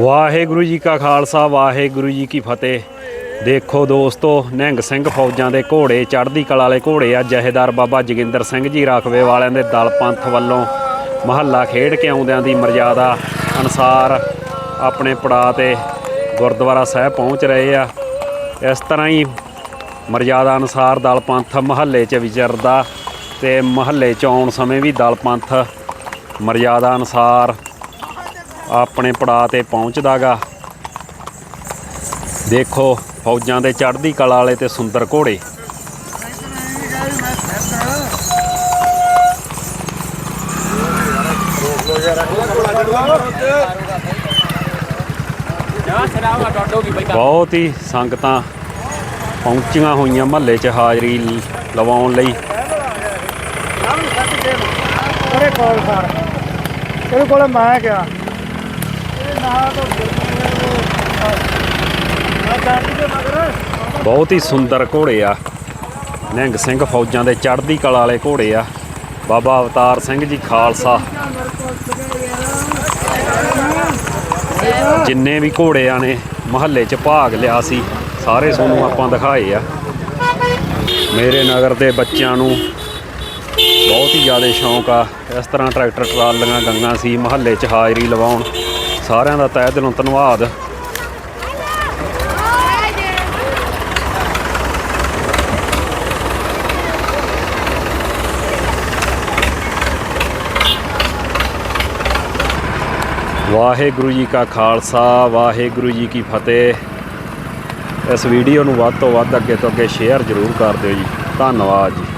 ਵਾਹਿਗੁਰੂ ਜੀ ਕਾ ਖਾਲਸਾ, ਵਾਹਿਗੁਰੂ ਜੀ ਕੀ ਫਤਿਹ। ਦੇਖੋ ਦੋਸਤੋ, ਨਿਹੰਗ ਸਿੰਘ ਫੌਜਾਂ ਦੇ ਘੋੜੇ, ਚੜ੍ਹਦੀ ਕਲਾ ਵਾਲੇ ਘੋੜੇ ਆ। ਜਹੇਦਾਰ ਬਾਬਾ ਜੋਗਿੰਦਰ ਸਿੰਘ ਜੀ, ਰਾਖਵੇ ਵਾਲਿਆਂ ਦੇ ਦਲ ਪੰਥ ਵੱਲੋਂ ਮਹੱਲਾ ਖੇਡ ਕੇ ਆਉਂਦਿਆਂ ਦੀ ਮਰਜ਼ਾਦਾ ਅਨਸਾਰ ਆਪਣੇ ਪੜਾਅ ਤੇ ਗੁਰਦੁਆਰਾ ਸਾਹਿਬ ਪਹੁੰਚ ਰਹੇ ਆ। ਇਸ ਤਰ੍ਹਾਂ ਹੀ ਮਰਜ਼ਾਦਾ ਅਨੁਸਾਰ ਦਲ ਪੰਥ ਮਹੱਲੇ 'ਚ ਵਿਚਰਦਾ ਤੇ ਮਹੱਲੇ 'ਚ ਆਉਣ ਸਮੇਂ ਵੀ ਦਲ ਪੰਥ ਮਰਜ਼ਾਦਾ ਅਨੁਸਾਰ ਆਪਣੇ ਪੜਾਅ ਤੇ ਪਹੁੰਚਦਾਗਾ। ਦੇਖੋ, ਫੌਜਾਂ ਦੇ ਚੜ੍ਹਦੀ ਕਲਾ ਵਾਲੇ ਤੇ ਸੁੰਦਰ ਘੋੜੇ। ਬਹੁਤ ਹੀ ਸੰਗਤਾਂ ਪਹੁੰਚੀਆਂ ਹੋਈਆਂ ਮਹੱਲੇ 'ਚ ਹਾਜ਼ਰੀ ਲਵਾਉਣ ਲਈ। ਕੋਲ ਸਰ ਇਹਦੇ ਕੋਲ ਮੈਂ ਗਿਆ ਇਹ ਨਾ ਤੋਂ ਆ ਜਾਂਦੀ ਦੇ ਮਗਰ ਬਹੁਤ ਹੀ ਸੁੰਦਰ ਘੋੜੇ ਆ। ਨਿਹੰਗ ਸਿੰਘ ਫੌਜਾਂ ਦੇ ਚੜ੍ਹਦੀ ਕਲਾ ਵਾਲੇ ਘੋੜੇ ਆ। ਬਾਬਾ ਅਵਤਾਰ ਸਿੰਘ ਜੀ ਖਾਲਸਾ। ਜਿੰਨੇ ਵੀ ਘੋੜਿਆਂ ਨੇ ਮਹੱਲੇ 'ਚ ਭਾਗ ਲਿਆ ਸੀ, ਸਾਰੇ ਤੁਹਾਨੂੰ ਆਪਾਂ ਦਿਖਾਏ ਆ। ਮੇਰੇ ਨਗਰ ਦੇ ਬੱਚਿਆਂ ਨੂੰ ਬਹੁਤ ਹੀ ਜ਼ਿਆਦਾ ਸ਼ੌਂਕ ਆ। ਇਸ ਤਰ੍ਹਾਂ ਟਰੈਕਟਰ ਟਰਾਲੀਆਂ ਗੰਗਾ ਸੀ, ਮਹੱਲੇ 'ਚ ਹਾਜ਼ਰੀ ਲਵਾਉਣ। ਸਾਰਿਆਂ ਦਾ ਤਹਿ ਦਿਲੋਂ ਧੰਨਵਾਦ। ਵਾਹਿਗੁਰੂ ਜੀ ਕਾ ਖਾਲਸਾ, ਵਾਹਿਗੁਰੂ ਜੀ ਕੀ ਫਤਿਹ। ਇਸ ਵੀਡੀਓ ਨੂੰ ਵੱਧ ਤੋਂ ਵੱਧ ਅੱਗੇ ਤੋਂ ਅੱਗੇ ਸ਼ੇਅਰ ਜ਼ਰੂਰ ਕਰ ਦਿਓ ਜੀ। ਧੰਨਵਾਦ ਜੀ।